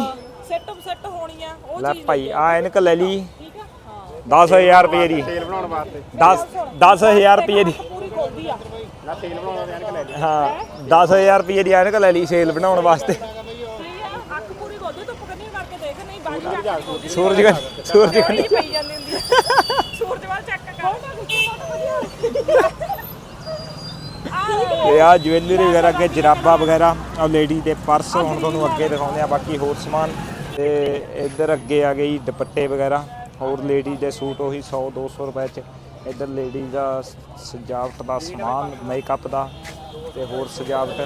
ਸੈੱਟ ਸੈੱਟ ਹੋਣੀ ਆ ਉਹ ਲੈ ਭਾਈ, ਆ ਐਨਕ ਲੈ ਲਈ। ਠੀਕ ਆ ਹਾਂ 10000 ਰੁਪਏ ਦੀ। ਤੇਲ ਬਣਾਉਣ ਵਾਸਤੇ 10 10000 ਰੁਪਏ ਦੀ। ਪੂਰੀ ਖੋਲਦੀ ਆ ਨਾ ਤੇਲ ਬਣਾਉਣ ਵਾਸਤੇ ਐਨਕ ਲੈ ਲਈ ਹਾਂ 10000 ਰੁਪਏ ਦੀ ਐਨਕ ਲੈ ਲਈ ਸੇਲ ਬਣਾਉਣ ਵਾਸਤੇ ਸਹੀ ਆ ਅੱਖ ਪੂਰੀ ਖੋਲਦੀ ਧੁੱਪ ਕੰਨੀ ਕਰਕੇ ਦੇਖ ਨਹੀਂ ਬਾਜੀ ਜਾ ਕੇ ਸੂਰਜ ਗੰ- ਸੂਰਜ ਥੋੜੀ ਗੰ- ਪਈ ਜਾਂਦੀ ਹੁੰਦੀ ਸੂਰਜ ਵੱਲ ਚੈੱਕ ਕਰ। ਆ ਤੇ ਆ ਜਵੈਲਰੀ ਵਗੈਰਾ ਅੱਗੇ ਜਰਾਬਾਂ ਵਗੈਰਾ ਆ ਲੇਡੀ ਦੇ ਪਰਸ ਹੁਣ ਤੁਹਾਨੂੰ ਅੱਗੇ ਦਿਖਾਉਂਦੇ ਆ ਬਾਕੀ ਹੋਰ ਸਮਾਨ। ਤੇ ਇੱਧਰ ਅੱਗੇ ਆ ਗਈ ਦੁਪੱਟੇ ਵਗੈਰਾ ਹੋਰ ਲੇਡੀ ਦੇ ਸੂਟ ਉਹੀ 100 200 ਰੁਪਏ ਚ। ਇੱਧਰ ਲੇਡੀ ਦਾ ਸਜਾਵਟ ਦਾ ਸਮਾਨ ਮੇਕਅਪ ਦਾ ਤੇ ਹੋਰ ਸਜਾਵਟ।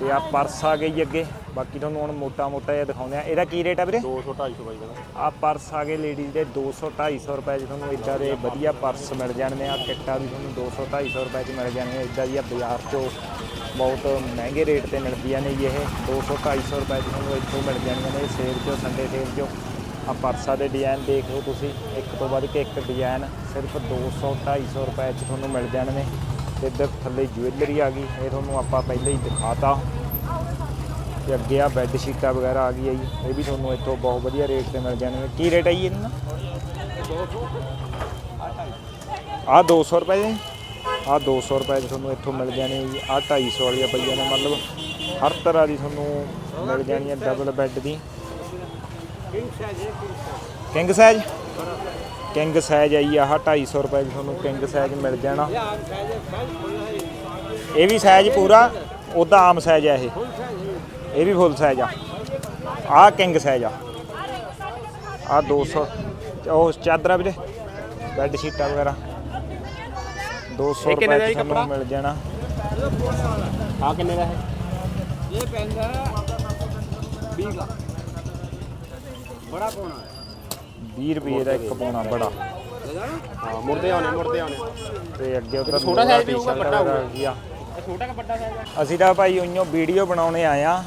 ਤੇ ਆ ਪਰਸ ਆ ਗਈ ਅੱਗੇ। ਬਾਕੀ ਤੁਹਾਨੂੰ ਹੁਣ ਮੋਟਾ ਮੋਟਾ ਜਿਹਾ ਦਿਖਾਉਂਦੇ ਆ ਇਹਦਾ ਕੀ ਰੇਟ ਆ ਵੀਰੇ? 200 250 ਬਾਈ ਦਾ। ਆ ਪਰਸ ਆ ਗਏ ਲੇਡੀਜ਼ ਦੇ 200 250 ਰੁਪਏ 'ਚ ਤੁਹਾਨੂੰ ਇਦਾਂ ਦੇ ਵਧੀਆ ਪਰਸ ਮਿਲ ਜਾਣਗੇ ਆ। ਕਿੱਟਾਂ ਵੀ ਤੁਹਾਨੂੰ 200 250 ਰੁਪਏ 'ਚ ਮਿਲ ਜਾਣਗੇ। ਇਦਾਂ ਦੀਆਂ ਬਾਜ਼ਾਰ 'ਚੋਂ ਬਹੁਤ ਮਹਿੰਗੇ ਰੇਟ ਤੇ ਮਿਲਦੀਆਂ ਨੇ ਜੀ ਇਹ। 200 250 ਰੁਪਏ 'ਚ ਤੁਹਾਨੂੰ ਇੱਥੋਂ ਮਿਲ ਜਾਣਗੀਆਂ ਨੇ ਸੇਲ 'ਚੋਂ ਸੰਡੇ ਸੇਲ 'ਚੋਂ। ਆ ਪਰਸਾਂ ਦੇ ਡਿਜ਼ਾਈਨ ਦੇਖ ਲਓ ਤੁਸੀਂ। ਇੱਕ ਤੋਂ ਵੱਧ ਕੇ ਇੱਕ ਡਿਜ਼ਾਈਨ ਸਿਰਫ 200 250 ਰੁਪਏ 'ਚ ਤੁਹਾਨੂੰ ਮਿਲ ਜਾਣਗੇ। ਤੇ ਇੱਧਰ ਥੱਲੇ ਜੁਐਲਰੀ ਆ ਗਈ। ਇਹ ਤੁਹਾਨੂੰ ਆਪਾਂ ਪਹਿਲਾਂ ਹੀ ਦਿਖਾਤਾ। ਤੇ ਅੱਗੇ ਆ ਬੈੱਡ ਸ਼ੀਟਾਂ ਵਗੈਰਾ ਆ ਗਈ ਹੈ ਜੀ। ਇਹ ਵੀ ਤੁਹਾਨੂੰ ਇੱਥੋਂ ਬਹੁਤ ਵਧੀਆ ਰੇਟ ਤੇ ਮਿਲ ਜਾਣਗੇ। ਕੀ ਰੇਟ ਹੈ ਜੀ ਇਹਨਾਂ ਦਾ ਆ 200 ਰੁਪਏ ਦੇ ਆ 200 ਰੁਪਏ ਦੇ ਤੁਹਾਨੂੰ ਇੱਥੋਂ ਮਿਲ ਜਾਣੇ ਜੀ। ਆ 250 ਵਾਲੀਆਂ ਪਈਆਂ ਨੇ, ਮਤਲਬ ਹਰ ਤਰ੍ਹਾਂ ਦੀ ਤੁਹਾਨੂੰ ਮਿਲ ਜਾਣੀ ਹੈ ਡਬਲ ਬੈੱਡ ਦੀ। ਕਿੰਗ ਸਾਈਜ਼ ਕਿੰਗ ਸਾਈਜ਼ ਆਈ ਆ ਆਹ 250 ਰੁਪਏ ਦੀ ਤੁਹਾਨੂੰ ਕਿੰਗ ਸਾਈਜ਼ ਮਿਲ ਜਾਣਾ। ਇਹ ਵੀ ਸਾਈਜ਼ ਪੂਰਾ ਉਹਦਾ ਆਮ ਸਾਈਜ਼ ਹੈ ਇਹ। ਇਹ ਵੀ ਫੁੱਲ ਸਾਈਜ਼ ਆ। ਆ ਕਿੰਗ ਸਾਈਜ਼ ਆ। ਆ 200 ਉਹ ਚਾਦਰਾਂ ਵੀਰੇ ਬੈੱਡ ਸ਼ੀਟਾਂ ਵਗੈਰਾ। 200 ਇਹ ਕਿੰਨੇ ਦਾ ਰੁਪਏ ਚ ਤੁਹਾਨੂੰ ਕੱਪੜਾ? ਮਿਲ ਜਾਣਾ। ਆ ਕਿੰਨੇ ਦਾ ਹੈ 20 ਰੁਪਏ ਦਾ ਇੱਕ ਪਾਉਣਾ ਬੜਾ। ਹਾਂ ਮੁਰਦੇ ਆਉਣੇ ਮੁਰਦੇ ਆਉਣੇ। ਤੇ ਅੱਗੇ ਉਧਰ ਛੋਟਾ size ਵੀ ਹੋਊਗਾ, ਵੱਡਾ ਹੋਊਗਾ। ਇਹ ਛੋਟਾ ਕਿ ਵੱਡਾ ਸਾਈਜ਼ ਅਸੀਂ ਤਾਂ ਭਾਈ ਉਈਓ ਵੀਡੀਓ ਬਣਾਉਣੇ ਆਏ ਆ।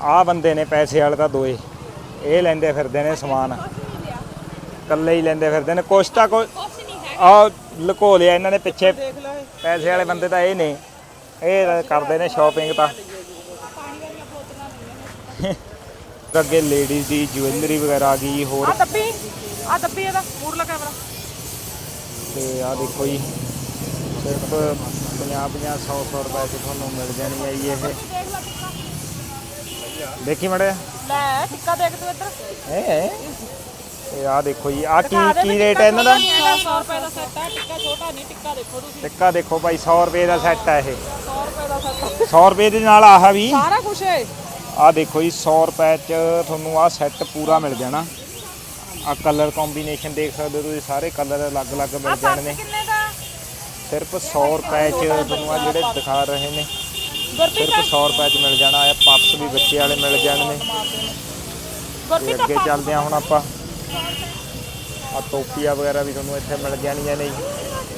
ਆਹ ਬੰਦੇ ਨੇ ਪੈਸੇ ਵਾਲੇ ਤਾਂ ਦੋਏ। ਇਹ ਲੈਂਦੇ ਫਿਰਦੇ ਨੇ ਸਮਾਨ। ਇਕੱਲੇ ਹੀ ਲੈਂਦੇ ਫਿਰਦੇ ਨੇ। ਕੁਛ ਤਾਂ ਕੋਈ ਆ ਲੁਕੋ ਲਿਆ ਇਹਨਾਂ ਨੇ ਪਿੱਛੇ। ਪੈਸੇ ਵਾਲੇ ਬੰਦੇ ਤਾਂ ਇਹ ਨੇ। ਇਹ ਤਾਂ ਕਰਦੇ ਨੇ ਸ਼ਾਪਿੰਗ ਤਾਂ। ਅੱਗੇ ਲੇਡੀਜ਼ ਦੀ ਜੁਐਲਰੀ ਵਗੈਰਾ ਆ ਗਈ ਹੋਰ। ਆ ਦੱਬੀ। ਆ ਦੱਬੀ ਇਹਦਾ। ਮੂਰਲਾ ਕੈਮਰਾ ਤੇ ਆ ਦੇਖੋ ਜੀ। ਸਿਰਫ 50 50 100 100 ਰੁਪਏ ਚ ਤੁਹਾਨੂੰ ਮਿਲ ਜਾਣੀ ਹੈ ਜੀ ਇਹ। ਦੇਖੀ ਮੜਿਆ। ਲੈ ਟਿੱਕਾ ਦੇਖ ਤੂੰ ਇੱਧਰ। ਹੈ ਇਹ ਆ ਦੇਖੋ ਜੀ ਆ ਕੀ ਕੀ ਰੇਟ ਹੈ ਇਹਨਾਂ ਦਾ? 100 ਰੁਪਏ ਦਾ ਸੈੱਟ ਹੈ ਟਿੱਕਾ ਛੋਟਾ ਨਹੀਂ ਟਿੱਕਾ ਦੇਖੋ ਤੁਸੀਂ। ਟਿੱਕਾ ਦੇਖੋ ਭਾਈ 100 ਰੁਪਏ ਦਾ ਸੈੱਟ ਹੈ ਇਹ। 100 ਰੁਪਏ ਦਾ ਸੈੱਟ 100 ਰੁਪਏ ਦੇ ਨਾਲ ਆਹ ਵੀ। ਸਾਰਾ ਕੁਝ ਹੈ। ਆ ਦੇਖੋ ਜੀ 100 ਰੁਪਏ ਚ ਤੁਹਾਨੂੰ ਆ ਸੈੱਟ ਪੂਰਾ ਮਿਲ ਜਾਣਾ। ਆ ਕਲਰ ਕੰਬੀਨੇਸ਼ਨ ਦੇਖ ਸਕਦੇ ਹੋ ਤੁਸੀਂ ਸਾਰੇ ਕਲਰ ਅਲੱਗ-ਅਲੱਗ ਮਿਲ ਜਾਣੇ ਨੇ ਪਰਸ ਕਿੰਨੇ ਦਾ? ਸਿਰਫ 100 ਰੁਪਏ ਚ ਤੁਹਾਨੂੰ ਆ ਜਿਹੜੇ ਦਿਖਾ ਰਹੇ ਨੇ। ਗੁਰਪ੍ਰੀਤ ਸਿਰਫ 100 ਰੁਪਏ ਚ ਮਿਲ ਜਾਣਾ ਇਹ ਪਰਸ ਵੀ ਬੱਚੇ ਵਾਲੇ ਮਿਲ ਜਾਣਗੇ। ਤੇ ਗੁਰਪ੍ਰੀਤ ਅੱਗੇ ਚੱਲਦੇ ਹਾਂ ਹੁਣ ਆਪਾਂ। ਆ ਟੋਪੀਆਂ ਵਗੈਰਾ ਵੀ ਤੁਹਾਨੂੰ ਇੱਥੇ ਮਿਲ ਜਾਣੀਆਂ ਨੇ ਜੀ।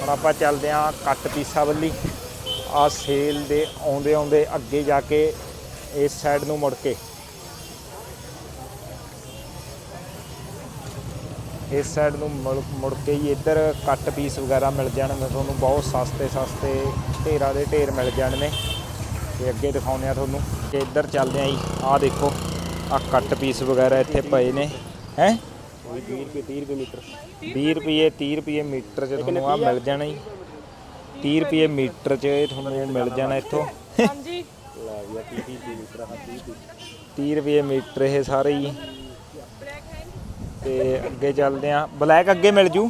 ਹੁਣ ਆਪਾਂ ਚੱਲਦੇ ਹਾਂ ਕੱਟ ਪੀਸਾ ਵੱਲੀ। ਆ ਸੇਲ ਦੇ ਆਉਂਦੇ ਆਉਂਦੇ ਅੱਗੇ ਜਾ ਕੇ ਇਸ ਸਾਈਡ ਨੂੰ ਮੁੜ ਕੇ। ਇਸ ਸਾਈਡ ਨੂੰ ਮੁੜ- ਮੁੜ ਕੇ ਹੀ ਇੱਧਰ ਕੱਟ ਪੀਸ ਵਗੈਰਾ ਮਿਲ ਜਾਣਗੇ। ਤੁਹਾਨੂੰ ਬਹੁਤ ਸਸਤੇ ਸਸਤੇ ਢੇਰਾਂ ਦੇ ਢੇਰ ਮਿਲ ਜਾਣਗੇ। ਤੇ ਅੱਗੇ ਦਿਖਾਉਂਦੇ ਆ ਤੁਹਾਨੂੰ। ਤੇ ਇੱਧਰ ਚੱਲਦੇ ਆ ਜੀ। ਆਹ ਦੇਖੋ ਆ ਕੱਟ ਪੀਸ ਵਗੈਰਾ ਇੱਥੇ ਪਏ ਨੇ। ਹੈ? 20 ਰੁਪਏ 30 ਰੁਪਏ ਮੀਟਰ 20 ਰੁਪਏ 30 ਰੁਪਏ ਮੀਟਰ ਚ ਤੁਹਾਨੂੰ ਆ ਮਿਲ ਜਾਣਾ ਜੀ। 30 ਰੁਪਏ ਮੀਟਰ ਚ ਇਹ ਤੁਹਾਨੂੰ ਮਿਲ ਜਾਣਾ ਇੱਥੋਂ। ਹਾਂਜੀ। ਲੈ ਗਿਆ 30 30 ਮੀਟਰ ਹਾਂ 30 30 ਰੁਪਏ ਮੀਟਰ ਇਹ ਸਾਰੇ ਹੀ ਤੇ ਅੱਗੇ ਚੱਲਦੇ ਆ ਬਲੈਕ ਅੱਗੇ ਮਿਲ ਜੂ।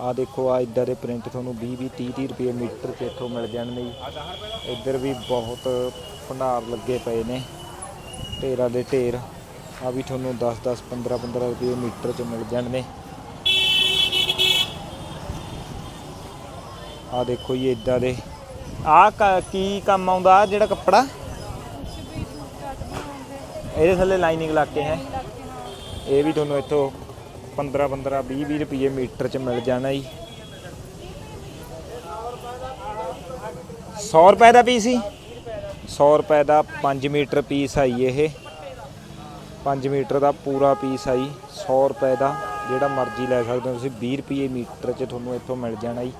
ਆ ਦੇਖੋ ਆ ਇਦਾਂ ਦੇ ਪ੍ਰਿੰਟ ਤੁਹਾਨੂੰ 20 20 30 30 ਰੁਪਏ ਮੀਟਰ ਚ ਇੱਥੋਂ ਮਿਲ ਜਾਣਗੇ ਜੀ। ਇੱਧਰ ਵੀ ਬਹੁਤ ਭੰਡਾਰ ਲੱਗੇ ਪਏ ਨੇ ਢੇਰਾਂ ਦੇ ਢੇਰ। ਆ ਵੀ ਤੁਹਾਨੂੰ 10 10 15 15 ਰੁਪਏ ਮੀਟਰ ਚ ਮਿਲ ਜਾਣਗੇ ਆ ਦੇਖੋ ਜੀ ਇਦਾਂ ਦੇ। ਆ ਕੀ ਕੰਮ ਆਉਂਦਾ? ਜਿਹੜਾ ਕੱਪੜਾ? ਇਹਦੇ ਥੱਲੇ ਲਾਈਨਿੰਗ ਲਾ ਕੇ ਹੈ। ਇਹ ਵੀ ਤੁਹਾਨੂੰ ਇੱਥੋਂ 15 15 20 20 ਰੁਪਏ ਮੀਟਰ ਚ ਮਿਲ ਜਾਣਾ ਜੀ। 100 ਰੁਪਏ ਦਾ ਪੀਸ ਹੀ 100 ਰੁਪਏ ਦਾ 5 ਮੀਟਰ ਪੀਸ ਆਈ ਇਹ। 5 ਮੀਟਰ ਦਾ ਪੂਰਾ ਪੀਸ ਆਈ। 100 ਰੁਪਏ ਦਾ ਜਿਹੜਾ ਮਰਜ਼ੀ ਲੈ ਸਕਦੇ ਹੋ ਤੁਸੀਂ 20 ਰੁਪਏ ਮੀਟਰ 'ਚ ਤੁਹਾਨੂੰ ਇੱਥੋਂ ਮਿਲ ਜਾਣਾ ਜੀ।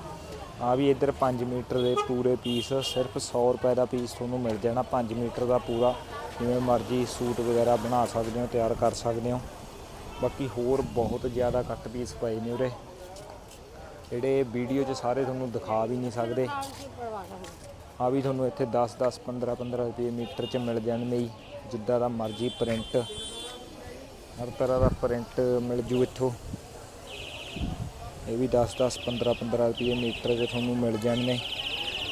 ਆ ਵੀ ਇੱਧਰ 5 ਮੀਟਰ ਦੇ ਪੂਰੇ ਪੀਸ, ਸਿਰਫ 100 ਰੁਪਏ ਦਾ ਪੀਸ ਤੁਹਾਨੂੰ ਮਿਲ ਜਾਣਾ 5 ਮੀਟਰ ਦਾ ਪੂਰਾ। ਜਿਵੇਂ ਮਰਜ਼ੀ ਸੂਟ ਵਗੈਰਾ ਬਣਾ ਸਕਦੇ ਹੋ, ਤਿਆਰ ਕਰ ਸਕਦੇ ਹੋ। ਬਾਕੀ ਹੋਰ ਬਹੁਤ ਜ਼ਿਆਦਾ ਕੱਟ ਪੀਸ ਪਏ ਨੇ ਉਰੇ। ਜਿਹੜੇ ਵੀਡੀਓ 'ਚ ਸਾਰੇ ਤੁਹਾਨੂੰ ਦਿਖਾ ਵੀ ਨਹੀਂ ਸਕਦੇ। ਆ ਵੀ ਤੁਹਾਨੂੰ ਇੱਥੇ 10 10 15 15 ਰੁਪਏ ਮੀਟਰ 'ਚ ਮਿਲ ਜਾਣਗੇ ਜੀ, ਜਿੱਦਾਂ ਦਾ ਮਰਜ਼ੀ ਪ੍ਰਿੰਟ ਹਰ ਤਰ੍ਹਾਂ ਦਾ ਪ੍ਰਿੰਟ ਮਿਲ ਜੂ ਇੱਥੋਂ। ਇਹ ਵੀ 10 10 15 15 ਰੁਪਏ ਮੀਟਰ 'ਚ ਤੁਹਾਨੂੰ ਮਿਲ ਜਾਣਗੇ।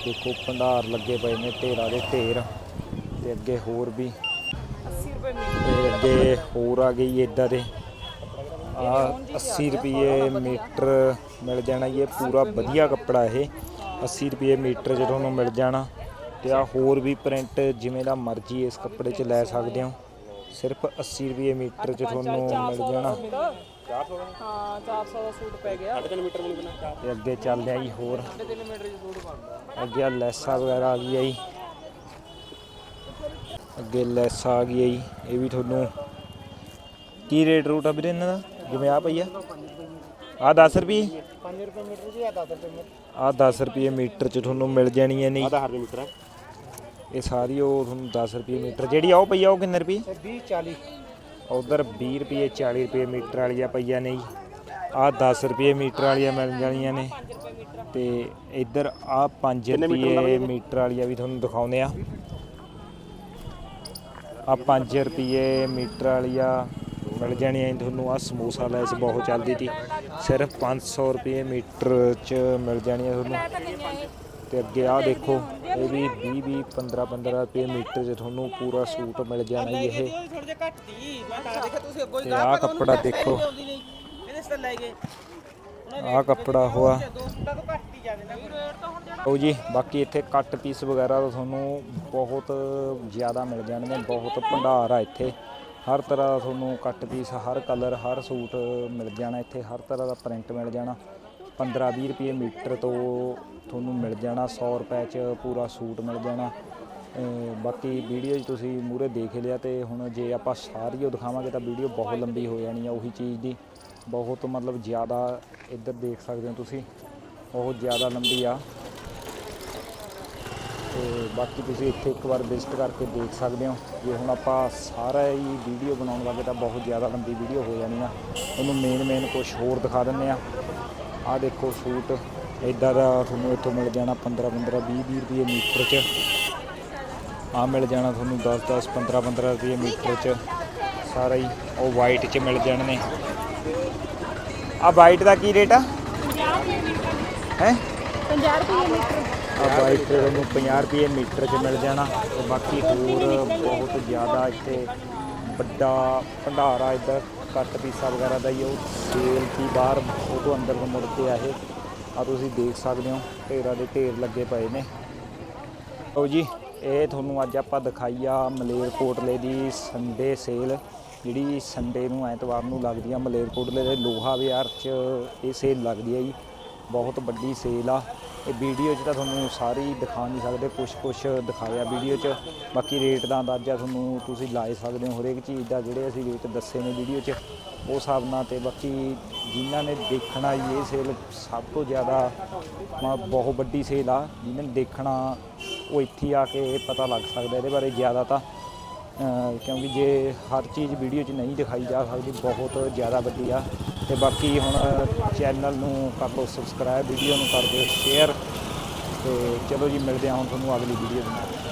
ਦੇਖੋ ਭੰਡਾਰ ਲੱਗੇ ਪਏ ਨੇ, ਢੇਰਾਂ ਦੇ ਢੇਰ। ਤੇ ਅੱਗੇ ਹੋਰ ਵੀ। 80 ਰੁਪਏ ਮੀਟਰ ਤੇ ਅੱਗੇ ਹੋਰ ਆ ਗਈ ਇਦਾਂ ਦੇ। ਆ 80 ਰੁਪਏ ਮੀਟਰ ਮਿਲ ਜਾਣਾ ਜੀ, ਇਹ ਪੂਰਾ ਵਧੀਆ ਕੱਪੜਾ ਇਹ। 80 ਰੁਪਏ ਮੀਟਰ 'ਚ ਤੁਹਾਨੂੰ ਮਿਲ ਜਾਣਾ ਤੇ ਆ ਹੋਰ ਵੀ ਪ੍ਰਿੰਟ ਜਿਵੇਂ ਦਾ ਮਰਜ਼ੀ ਇਸ ਕੱਪੜੇ 'ਚ ਲੈ ਸਕਦੇ ਹੋ। ਸਿਰਫ 80 ਰੁਪਏ ਮੀਟਰ 'ਚ ਤੁਹਾਨੂੰ ਮਿਲ ਜਾਣਾ। ਹਾਂ 400 ਦਾ ਸੂਟ ਪੈ ਗਿਆ। ਤਿੰਨ ਮੀਟਰ ਬਣੀ ਬਣਾ ਤੇ ਅੱਗੇ ਚੱਲਦੇ ਆ ਜੀ ਹੋਰ। 3 ਮੀਟਰ ਦੀ ਸੂਟ ਬਣਦਾ। ਅੱਗੇ ਆਹ ਲੈਸਾਂ ਵਗੈਰਾ ਆ ਗਈ ਜੀ। ਅੱਗੇ ਲੈਸਾਂ ਆ ਗਈ ਜੀ ਇਹ ਵੀ ਤੁਹਾਨੂੰ। ਕੀ ਰੇਟ ਰੂਟ ਆ ਵੀਰੇ ਇਹਨਾਂ ਦਾ? ਜਿਵੇਂ ਆ ਪਈ ਆ। ਆ 10 ਰੁਪਏ 5 ਰੁਪਏ ਮੀਟਰ ਜੀ ਆ 10 ਰੁਪਏ ਮੀਟਰ। ਆ 10 ਰੁਪਏ ਮੀਟਰ ਚ ਤੁਹਾਨੂੰ ਮਿਲ ਜਾਣੀਆਂ ਨੇ। ਜੀ। ਆਦਾ ਹਰ ਮੀਟਰ ਹੈ ਇਹ ਸਾਰੀ ਉਹ ਤੁਹਾਨੂੰ 10 ਰੁਪਏ ਮੀਟਰ ਜਿਹੜੀ ਆ ਉਹ ਪਈ ਆ ਉਹ ਕਿੰਨੇ ਰੁਪਏ 20 40 ਉਧਰ 20 ਰੁਪਏ 40 ਰੁਪਏ ਮੀਟਰ ਵਾਲੀਆਂ ਪਈਆਂ ਨੇ ਜੀ। ਆ 10 ਰੁਪਏ ਮੀਟਰ ਵਾਲੀਆਂ ਮਿਲ ਜਾਣੀਆਂ ਨੇ। ਤੇ ਇੱਧਰ ਆ 5 ਰੁਪਏ ਮੀਟਰ ਵਾਲੀਆਂ ਵੀ ਤੁਹਾਨੂੰ ਦਿਖਾਉਂਦੇ ਆ। ਆ 5 ਰੁਪਏ ਮੀਟਰ ਵਾਲੀਆਂ ਮਿਲ ਜਾਣੀਆਂ ਤੁਹਾਨੂੰ ਆ ਸਮੋਸਾ ਲੈਸ ਬਹੁਤ ਚੱਲਦੀ ਸੀ ਸਿਰਫ 500 ਰੁਪਏ ਮੀਟਰ ਚ ਮਿਲ ਜਾਣੀਆਂ ਤੁਹਾਨੂੰ। ਤਾਂ ਤੇ ਅੱਗੇ ਆ ਦੇਖੋ, ਇਹ ਵੀ 20 20 15 15 ਰੁਪਏ ਮੀਟਰ 'ਚ ਤੁਹਾਨੂੰ ਪੂਰਾ ਸੂਟ ਮਿਲ ਜਾਣਾ ਇਹ। ਤੇ ਆਹ ਕੱਪੜਾ ਦੇਖੋ। ਆਉਂਦੀ ਆਹ ਕੱਪੜਾ ਹੋਆ। ਦੋ ਜੀ, ਬਾਕੀ ਇੱਥੇ ਕੱਟ ਪੀਸ ਵਗੈਰਾ ਤਾਂ ਤੁਹਾਨੂੰ ਬਹੁਤ ਜ਼ਿਆਦਾ ਮਿਲ ਜਾਣਗੇ। ਬਹੁਤ ਭੰਡਾਰ ਆ ਇੱਥੇ। ਹਰ ਤਰ੍ਹਾਂ ਦਾ ਤੁਹਾਨੂੰ ਕੱਟ ਪੀਸ ਹਰ ਕਲਰ ਹਰ ਸੂਟ ਮਿਲ ਜਾਣਾ ਇੱਥੇ, ਹਰ ਤਰ੍ਹਾਂ ਦਾ ਪ੍ਰਿੰਟ ਮਿਲ ਜਾਣਾ। 15 20 ਰੁਪਏ ਮੀਟਰ ਤੋਂ ਤੁਹਾਨੂੰ ਮਿਲ ਜਾਣਾ 100 ਰੁਪਏ 'ਚ ਪੂਰਾ ਸੂਟ ਮਿਲ ਜਾਣਾ। ਬਾਕੀ ਵੀਡੀਓ 'ਚ ਤੁਸੀਂ ਮੂਰੇ ਦੇਖ ਲਿਆ ਤੇ ਹੁਣ ਜੇ ਆਪਾਂ ਸਾਰੀ ਉਹ ਦਿਖਾਵਾਂਗੇ ਤਾਂ ਵੀਡੀਓ ਬਹੁਤ ਲੰਬੀ ਹੋ ਜਾਣੀ ਆ ਉਹੀ ਚੀਜ਼ ਦੀ। ਬਹੁਤ ਮਤਲਬ ਜ਼ਿਆਦਾ ਇੱਧਰ ਦੇਖ ਸਕਦੇ ਹੋ ਤੁਸੀਂ ਬਹੁਤ ਜ਼ਿਆਦਾ ਲੰਬੀ ਆ। ਤੇ ਬਾਕੀ ਤੁਸੀਂ ਇੱਥੇ ਇੱਕ ਵਾਰ ਵਿਜ਼ਿਟ ਕਰਕੇ ਦੇਖ ਸਕਦੇ ਹੋ। ਜੇ ਹੁਣ ਆਪਾਂ ਸਾਰਾ ਹੀ ਵੀਡੀਓ ਬਣਾਉਣ ਲੱਗੇ ਤਾਂ ਬਹੁਤ ਜ਼ਿਆਦਾ ਲੰਬੀ ਵੀਡੀਓ ਹੋ ਜਾਣੀ ਆ। ਉਹਨੂੰ ਮੇਨ ਮੇਨ ਕੁਝ ਹੋਰ ਦਿਖਾ ਦਿੰਨੇ ਆ। ਆਹ ਦੇਖੋ ਸੂਟ। ਇਦਾਂ ਦਾ ਤੁਹਾਨੂੰ ਇੱਥੋਂ ਮਿਲ ਜਾਣਾ 15 15 20 20 ਰੁਪਏ ਮੀਟਰ 'ਚ। ਆ ਮਿਲ ਜਾਣਾ ਤੁਹਾਨੂੰ 10 10 15 15 ਰੁਪਏ ਮੀਟਰ 'ਚ। ਸਾਰਾ ਹੀ ਉਹ ਵਾਈਟ 'ਚ ਮਿਲ ਜਾਣਗੇ ਆ ਵਾਈਟ ਦਾ ਕੀ ਰੇਟ ਆ? ਹੈ? 50 ਰੁਪਏ ਮੀਟਰ। ਆ ਬਾਈਕ ਤੇ ਤੁਹਾਨੂੰ 50 ਰੁਪਏ ਮੀਟਰ 'ਚ ਮਿਲ ਜਾਣਾ ਤੇ ਬਾਕੀ ਹੋਰ ਬਹੁਤ ਜ਼ਿਆਦਾ ਇੱਥੇ ਵੱਡਾ ਭੰਡਾਰ ਆ ਇੱਧਰ ਕੱਟ ਪੀਸਾ ਵਗੈਰਾ ਦਾ ਹੀ ਉਹ ਸੇਲ ਕੀ ਬਾਹਰ ਉਹ ਤੋਂ ਅੰਦਰ ਨੂੰ ਮੁੜ ਕੇ ਆ ਇਹ। ਆ ਤੁਸੀਂ ਦੇਖ ਸਕਦੇ ਹੋ, ਢੇਰਾਂ ਦੇ ਢੇਰ ਲੱਗੇ ਪਏ ਨੇ। ਲਓ ਜੀ, ਇਹ ਤੁਹਾਨੂੰ ਅੱਜ ਆਪਾਂ ਦਿਖਾਈ ਆ ਮਲੇਰਕੋਟਲੇ ਦੀ ਸੰਡੇ ਸੇਲ, ਜਿਹੜੀ ਸੰਡੇ ਨੂੰ ਐਤਵਾਰ ਨੂੰ ਲੱਗਦੀ ਆ ਮਲੇਰਕੋਟਲੇ ਦੇ ਲੋਹਾ ਵਿਹਾਰ 'ਚ ਇਹ ਸੇਲ ਲੱਗਦੀ ਆ ਜੀ। ਬਹੁਤ ਵੱਡੀ ਸੇਲ ਆ। ਇਹ ਵੀਡੀਓ 'ਚ ਤਾਂ ਤੁਹਾਨੂੰ ਸਾਰੀ ਦਿਖਾ ਨਹੀਂ ਸਕਦੇ ਕੁਝ ਕੁਝ ਦਿਖਾਇਆ ਵੀਡੀਓ 'ਚ। ਬਾਕੀ ਰੇਟ ਦਾ ਅੰਦਾਜ਼ਾ ਤੁਹਾਨੂੰ ਤੁਸੀਂ ਲਾਏ ਸਕਦੇ ਹੋ ਹਰੇਕ ਚੀਜ਼ ਦਾ, ਜਿਹੜੇ ਅਸੀਂ ਰੇਟ ਦੱਸੇ ਨੇ ਵੀਡੀਓ 'ਚ, ਉਹ ਹਿਸਾਬ ਨਾਲ ਤੇ ਬਾਕੀ ਜਿਨ੍ਹਾਂ ਨੇ ਦੇਖਣਾ ਜੀ ਇਹ ਸੇਲ ਸਭ ਤੋਂ ਜ਼ਿਆਦਾ ਬਹੁਤ ਵੱਡੀ ਸੇਲ ਆ। ਜਿਨ੍ਹਾਂ ਨੇ ਦੇਖਣਾ, ਉਹ ਇੱਥੇ ਆ ਕੇ ਪਤਾ ਲੱਗ ਸਕਦਾ ਇਹਦੇ ਬਾਰੇ ਜ਼ਿਆਦਾ ਤਾਂ। ਕਿਉਂਕਿ ਜੇ ਹਰ ਚੀਜ਼ ਵੀਡੀਓ 'ਚ ਨਹੀਂ ਦਿਖਾਈ ਜਾ ਸਕਦੀ, ਬਹੁਤ ਜ਼ਿਆਦਾ ਵੱਡੀ ਆ। ਤੇ ਬਾਕੀ ਹੁਣ ਚੈਨਲ ਨੂੰ ਕਰ ਲਓ ਸਬਸਕ੍ਰਾਈਬ ਵੀਡੀਓ ਨੂੰ ਕਰ ਦਿਓ ਸ਼ੇਅਰ ਤੇ ਚਲੋ ਜੀ ਮਿਲਦੇ ਹਾਂ ਹੁਣ ਤੁਹਾਨੂੰ ਅਗਲੀ ਵੀਡੀਓ ਦੇ ਨਾਲ।